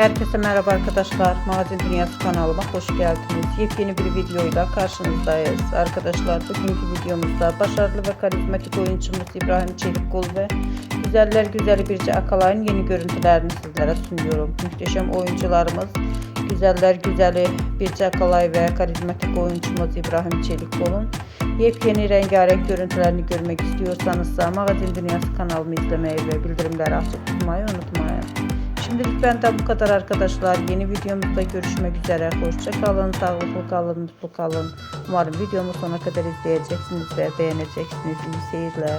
Herkese merhaba arkadaşlar. Magazin Dünyası kanalıma hoş geldiniz. Yepyeni bir videoyla karşınızdayız. Arkadaşlar bugünkü videomuzda başarılı ve karizmatik oyuncumuz İbrahim Çelikkol ve güzeller güzeli Birce Akalay'ın yeni görüntülerini sizlere sunuyorum. Muhteşem oyuncularımız güzeller güzeli Birce Akalay ve karizmatik oyuncumuz İbrahim Çelikkol'un yepyeni rengarenk görüntülerini görmek istiyorsanız Magazin Dünyası kanalımı izlemeyi ve bildirimleri açık tutmayı unutmayın. Şimdilik benden bu kadar arkadaşlar. Yeni videomuzda görüşmek üzere. Hoşça kalın, sağlıklı kalın, mutlu kalın. Umarım videomu sona kadar izleyeceksiniz ve beğeneceksiniz. İyi seyirler.